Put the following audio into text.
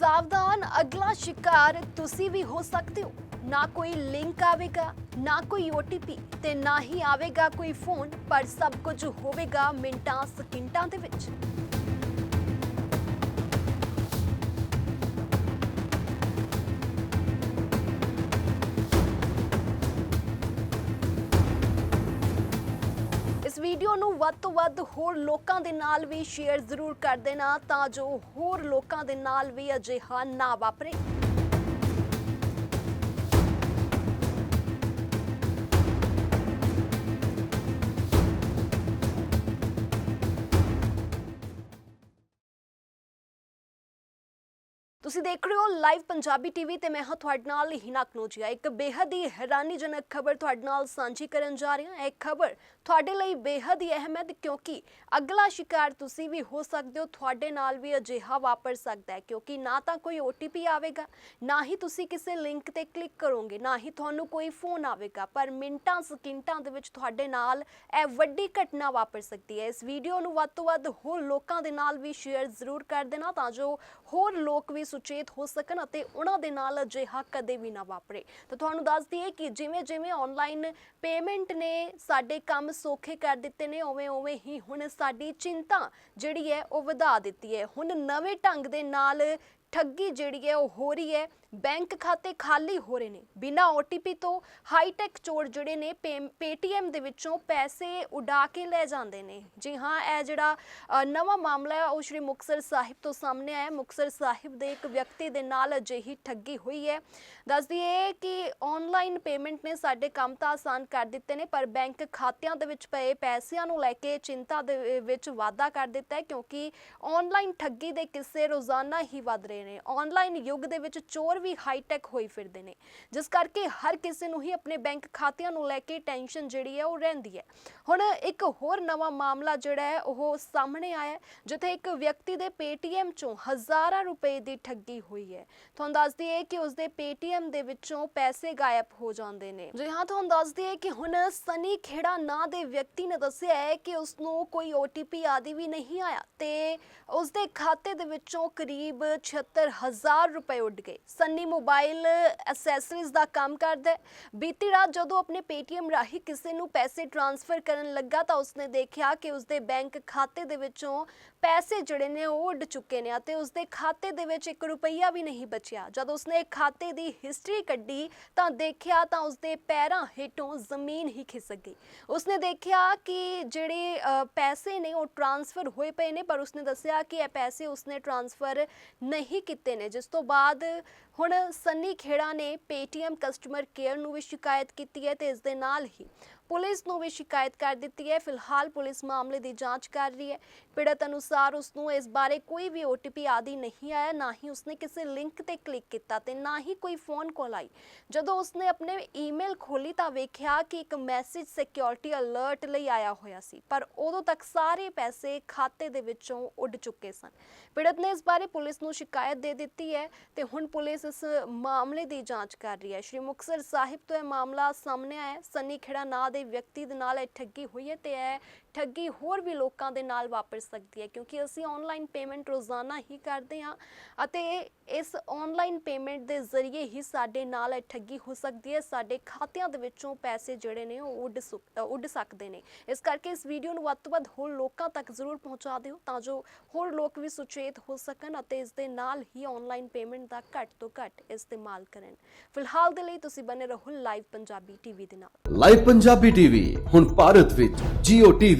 ਸਾਵਧਾਨ, ਅਗਲਾ ਸ਼ਿਕਾਰ ਤੁਸੀਂ ਵੀ ਹੋ ਸਕਦੇ ਹੋ। ਨਾ ਕੋਈ ਲਿੰਕ ਆਵੇਗਾ, ਨਾ ਕੋਈ OTP ਤੇ ਨਾ ਹੀ ਆਵੇਗਾ ਕੋਈ ਫੋਨ, ਪਰ ਸਭ ਕੁਝ ਹੋਵੇਗਾ ਮਿੰਟਾਂ, ਸਕਿੰਟਾਂ ਦੇ ਵਿੱਚ। ਨੂੰ ਵੱਧ ਤੋਂ ਵੱਧ ਹੋਰ ਲੋਕਾਂ ਦੇ ਨਾਲ ਵੀ ਸ਼ੇਅਰ ਜ਼ਰੂਰ ਕਰ ਦੇਣਾ ਤਾਂ ਜੋ ਹੋਰ ਲੋਕਾਂ ਦੇ ਨਾਲ ਵੀ ਅਜਿਹਾ ਨਾ ਵਾਪਰੇ। ਤੁਸੀਂ ਦੇਖ ਰਹੇ ਹੋ ਲਾਈਵ ਪੰਜਾਬੀ ਟੀਵੀ ਤੇ ਮੈਂ ਹਾਂ ਤੁਹਾਡੇ ਨਾਲ ਹਿਨਾ ਕਨੋਜੀਆ। ਇੱਕ ਬੇਹੱਦ ਹੀ ਹੈਰਾਨੀਜਨਕ ਖਬਰ ਤੁਹਾਡੇ ਨਾਲ ਸਾਂਝੀ ਕਰਨ ਜਾ ਰਹੀ ਹਾਂ। ਇਹ ਖਬਰ ਤੁਹਾਡੇ ਲਈ ਬੇਹੱਦ ਹੀ ਅਹਿਮ ਹੈ ਕਿਉਂਕਿ ਅਗਲਾ ਸ਼ਿਕਾਰ ਤੁਸੀਂ ਵੀ ਹੋ ਸਕਦੇ ਹੋ, ਤੁਹਾਡੇ ਨਾਲ ਵੀ ਅਜਿਹਾ ਵਾਪਰ ਸਕਦਾ ਹੈ ਕਿਉਂਕਿ ਨਾ ਤਾਂ ਕੋਈ OTP ਆਵੇਗਾ, ਨਾ ਹੀ ਤੁਸੀਂ ਕਿਸੇ ਲਿੰਕ ਤੇ ਕਲਿੱਕ ਕਰੋਗੇ, ਨਾ ਹੀ ਤੁਹਾਨੂੰ ਕੋਈ ਫੋਨ ਆਵੇਗਾ। ਪਰ ਮਿੰਟਾਂ, ਸਕਿੰਟਾਂ ਦੇ ਵਿੱਚ ਤੁਹਾਡੇ ਨਾਲ ਇਹ ਵੱਡੀ ਘਟਨਾ ਵਾਪਰ ਸਕਦੀ ਹੈ। ਇਸ ਵੀਡੀਓ ਨੂੰ ਵੱਧ ਤੋਂ ਵੱਧ ਹੋਰ ਲੋਕਾਂ ਦੇ ਨਾਲ ਵੀ ਸ਼ੇਅਰ ਜ਼ਰੂਰ ਕਰ ਦੇਣਾ ਤਾਂ ਜੋ ਹੋਰ ਲੋਕ ਵੀ ਸੁਚੇਤ ਹੋ ਸਕਣ ਅਤੇ ਉਹਨਾਂ ਦੇ ਨਾਲ ਅਜਿਹਾ ਕਦੇ ਵੀ ਨਾ ਵਾਪਰੇ। ਤਾਂ ਤੁਹਾਨੂੰ ਦੱਸ ਦਈਏ ਕਿ ਜਿਵੇਂ ਜਿਵੇਂ ਆਨਲਾਈਨ ਪੇਮੈਂਟ ਨੇ ਸਾਡੇ ਕੰਮ ਸੌਖੇ ਕਰ ਦਿੱਤੇ ਨੇ ਉਵੇਂ ਉਵੇਂ ਹੀ ਹੁਣ ਸਾਡੀ ਚਿੰਤਾ ਜਿਹੜੀ ਹੈ ਉਹ ਵਧਾ ਦਿੱਤੀ ਹੈ। ਹੁਣ ਨਵੇਂ ਢੰਗ ਦੇ ਨਾਲ ਠੱਗੀ ਜਿਹੜੀ ਹੈ ਉਹ ਹੋ ਰਹੀ ਹੈ। ਬੈਂਕ ਖਾਤੇ ਖਾਲੀ ਹੋ ਰਹੇ ਨੇ। ਬਿਨਾ OTP ਤੋਂ ਹਾਈਟੈਕ ਚੋਰ ਜਿਹੜੇ ਨੇ Paytm ਦੇ ਵਿੱਚੋਂ ਪੈਸੇ ਉਡਾ ਕੇ ਲੈ ਜਾਂਦੇ ਨੇ। ਜੀ ਹਾਂ, ਇਹ ਜਿਹੜਾ ਨਵਾਂ ਮਾਮਲਾ ਹੈ, ਉਹ ਸ਼੍ਰੀ ਮੁਕਤਸਰ ਸਾਹਿਬ ਤੋਂ ਸਾਹਮਣੇ ਆਇਆ ਹੈ। ਮੁਕਤਸਰ ਸਾਹਿਬ ਦੇ ਇੱਕ ਵਿਅਕਤੀ ਦੇ ਨਾਲ ਅਜਿਹੀ ਠੱਗੀ ਹੋਈ ਹੈ। ਦੱਸ ਦਈਏ ਕਿ ਆਨਲਾਈਨ ਪੇਮੈਂਟ ਨੇ ਸਾਡੇ ਕੰਮ ਤਾਂ ਆਸਾਨ ਕਰ ਦਿੱਤੇ ਨੇ, ਪਰ ਬੈਂਕ ਖਾਤਿਆਂ ਦੇ ਵਿੱਚ ਪਏ ਪੈਸਿਆਂ ਨੂੰ ਲੈ ਕੇ ਚਿੰਤਾ ਦੇ ਵਿੱਚ ਵਾਧਾ ਕਰ ਦਿੱਤਾ ਹੈ, ਕਿਉਂਕਿ ਆਨਲਾਈਨ ਠੱਗੀ ਦੇ ਕਿੱਸੇ ਰੋਜ਼ਾਨਾ ਹੀ ਵੱਧ ਰਹੇ ਨੇ। ਆਨਲਾਈਨ ਯੁੱਗ ਦੇ ਵਿੱਚ ਚੋਰ ਵੀ ਹਾਈਟੈਕ ਹੋਈ ਫਿਰਦੇ ਨੇ। ਜਿਸ ਕਰਕੇ ਹਰ ਕਿਸੇ ਨੂੰ ਹੀ ਆਪਣੇ ਬੈਂਕ ਖਾਤਿਆਂ ਨੂੰ ਲੈ ਕੇ ਟੈਨਸ਼ਨ ਜਿਹੜੀ ਹੈ ਉਹ ਰਹਿੰਦੀ ਹੈ। ਹੁਣ ਇੱਕ ਹੋਰ ਨਵਾਂ ਮਾਮਲਾ ਜਿਹੜਾ ਹੈ, ਉਹ ਸਾਹਮਣੇ ਆਇਆ ਜਿੱਥੇ ਇੱਕ ਵਿਅਕਤੀ ਦੇ Paytm ਚੋਂ ਹਜ਼ਾਰਾਂ ਰੁਪਏ ਦੀ ਠੱਗੀ ਹੋਈ ਹੈ। ਤੁਹਾਨੂੰ ਦੱਸ ਦਈਏ ਕਿ ਉਸ ਦੇ Paytm ਦੇ ਵਿੱਚੋਂ ਪੈਸੇ ਗਾਇਬ ਹੋ ਜਾਂਦੇ ਨੇ। ਜੀ ਹਾਂ, ਤੁਹਾਨੂੰ ਦੱਸ ਦਈਏ ਕਿ ਹੁਣ ਸਨੀ ਖੇੜਾ ਨਾਂ ਦੇ ਵਿਅਕਤੀ ਨੇ ਦੱਸਿਆ ਹੈ ਕਿ ਉਸ ਨੂੰ ਕੋਈ OTP ਆਦਿ ਵੀ ਨਹੀਂ ਆਇਆ ਤੇ ਉਸ ਦੇ ਖਾਤੇ ਦੇ ਵਿੱਚੋਂ ਕਰੀਬ 76000 ਰੁਪਏ ਉੱਡ ਗਏ। ਸਨੀ ਮੋਬਾਈਲ ਐਕਸੈਸਰੀਜ਼ ਦਾ ਕੰਮ ਕਰਦਾ ਹੈ। ਬੀਤੀ ਰਾਤ ਜਦੋਂ ਆਪਣੇ Paytm ਰਾਹੀਂ ਕਿਸੇ ਨੂੰ ਪੈਸੇ ਟ੍ਰਾਂਸਫਰ ਕਰਨ ਲੱਗਾ ਤਾਂ ਉਸਨੇ ਦੇਖਿਆ ਕਿ ਉਸਦੇ ਬੈਂਕ ਖਾਤੇ ਦੇ ਵਿੱਚੋਂ ਪੈਸੇ ਜਿਹੜੇ ਨੇ ਉਹ ਉੱਡ ਚੁੱਕੇ ਨੇ ਅਤੇ ਉਸਦੇ ਖਾਤੇ ਦੇ ਵਿੱਚ 1 ਰੁਪਈਆ ਵੀ ਨਹੀਂ ਬਚਿਆ। ਜਦੋਂ ਉਸਨੇ ਖਾਤੇ ਦੀ ਹਿਸਟਰੀ ਕੱਢੀ ਤਾਂ ਦੇਖਿਆ ਤਾਂ ਉਸਦੇ ਪੈਰਾਂ ਹੇਠੋਂ ਜ਼ਮੀਨ ਹੀ ਖਿਸਕ ਗਈ। ਉਸਨੇ ਦੇਖਿਆ ਕਿ ਜਿਹੜੇ ਪੈਸੇ ਨੇ ਉਹ ਟ੍ਰਾਂਸਫਰ ਹੋਏ ਪਏ ਨੇ, ਪਰ ਉਸਨੇ ਦੱਸਿਆ ਕਿ ਇਹ ਪੈਸੇ ਉਸਨੇ ਟ੍ਰਾਂਸਫਰ ਨਹੀਂ ਕੀਤੇ ਨੇ, ਜਿਸ ਤੋਂ ਬਾਅਦ ਹੁਣ ਸੰਨੀ ਖੇੜਾ ਨੇ Paytm ਕਸਟਮਰ ਕੇਅਰ ਨੂੰ ਵੀ ਸ਼ਿਕਾਇਤ ਕੀਤੀ ਹੈ ਤੇ ਇਸ ਦੇ ਨਾਲ ਹੀ ਪੁਲਿਸ ਨੂੰ ਵੀ ਸ਼ਿਕਾਇਤ ਕਰ ਦਿੱਤੀ ਹੈ। ਫਿਲਹਾਲ ਪੁਲਿਸ ਮਾਮਲੇ ਦੀ ਜਾਂਚ ਕਰ ਰਹੀ ਹੈ। ਪੀੜਤ ਅਨੁਸਾਰ ਉਸ ਨੂੰ ਇਸ ਬਾਰੇ ਕੋਈ ਵੀ OTP ਆਦਿ ਨਹੀਂ ਆਇਆ। ਨਾ ਹੀ ਉਸਨੇ ਕਿਸੇ ਲਿੰਕ ਤੇ ਕਲਿੱਕ ਕੀਤਾ ਤੇ ਨਾ ਹੀ ਕੋਈ ਫੋਨ ਕਾਲ ਆਈ। ਜਦੋਂ ਉਸਨੇ ਆਪਣੇ ਈਮੇਲ ਖੋਲੀ ਤਾਂ ਵੇਖਿਆ ਕਿ ਇੱਕ ਮੈਸੇਜ ਸਿਕਿਉਰਿਟੀ ਅਲਰਟ ਲਈ ਆਇਆ ਹੋਇਆ ਸੀ। ਪਰ ਉਦੋਂ ਤੱਕ ਸਾਰੇ ਪੈਸੇ ਖਾਤੇ ਦੇ ਵਿੱਚੋਂ ਉੱਡ ਚੁੱਕੇ ਸਨ। ਪੀੜਤ ਨੇ ਇਸ ਬਾਰੇ ਪੁਲਿਸ ਨੂੰ ਸ਼ਿਕਾਇਤ ਦੇ ਦਿੱਤੀ ਹੈ ਤੇ ਹੁਣ ਪੁਲਿਸ ਇਸ ਮਾਮਲੇ ਦੀ ਜਾਂਚ ਕਰ ਰਹੀ ਹੈ। ਸ਼੍ਰੀ ਮੁਕਤਸਰ ਸਾਹਿਬ ਤੋਂ ਇਹ ਮਾਮਲਾ ਸਾਹਮਣੇ ਆਇਆ ਹੈ। ਸੰਨੀ ਖੇੜਾ ਨਾਂ ਦੇ ਵਿਅਕਤੀ ਦੇ ਨਾਲ ਇਹ ਠੱਗੀ ਹੋਈ ਹੈ ਤੇ ਇਹ ਠੱਗੀ ਹੋਰ ਵੀ ਲੋਕਾਂ ਦੇ ਨਾਲ ਵਾਪਰ ਸਕਦੀ ਹੈ ਕਿਉਂਕਿ ਅਸੀਂ ਆਨਲਾਈਨ ਪੇਮੈਂਟ ਰੋਜ਼ਾਨਾ ਹੀ ਕਰਦੇ ਹਾਂ ਅਤੇ ਇਸ ਆਨਲਾਈਨ ਪੇਮੈਂਟ ਦੇ ਜ਼ਰੀਏ ਹੀ ਸਾਡੇ ਨਾਲ ਇਹ ਠੱਗੀ ਹੋ ਸਕਦੀ ਹੈ ਸਾਡੇ ਖਾਤਿਆਂ ਦੇ ਵਿੱਚੋਂ ਪੈਸੇ ਜਿਹੜੇ ਨੇ ਉਹ ਉੱਡ ਸੁੱਕ- ਉੱਡ ਸਕਦੇ ਨੇ। ਇਸ ਕਰਕੇ ਇਸ ਵੀਡੀਓ ਨੂੰ ਵੱਧ ਤੋਂ ਵੱਧ ਹੋਰ ਲੋਕਾਂ ਤੱਕ ਜ਼ਰੂਰ ਪਹੁੰਚਾ ਦਿਓ ਤਾਂ ਜੋ ਹੋਰ ਲੋਕ ਵੀ ਸੁਚੇਤ ਹੋ ਸਕਣ ਅਤੇ ਇਸ ਦੇ ਨਾਲ ਹੀ ਆਨਲਾਈਨ ਪੇਮੈਂਟ ਦਾ ਘੱਟ ਤੋਂ ਘੱਟ ਇਸਤੇਮਾਲ ਕਰਨ। ਫਿਲਹਾਲ ਦੇ ਲਈ ਤੁਸੀਂ ਬਨੇ ਰਹੋ ਲਾਈਵ ਪੰਜਾਬੀ ਟੀਵੀ ਦੇ ਨਾਲ। ਲਾਈਵ ਪੰਜਾਬੀ ਟੀਵੀ ਹੁਣ ਭਾਰਤ ਵਿੱਚ Jio TV,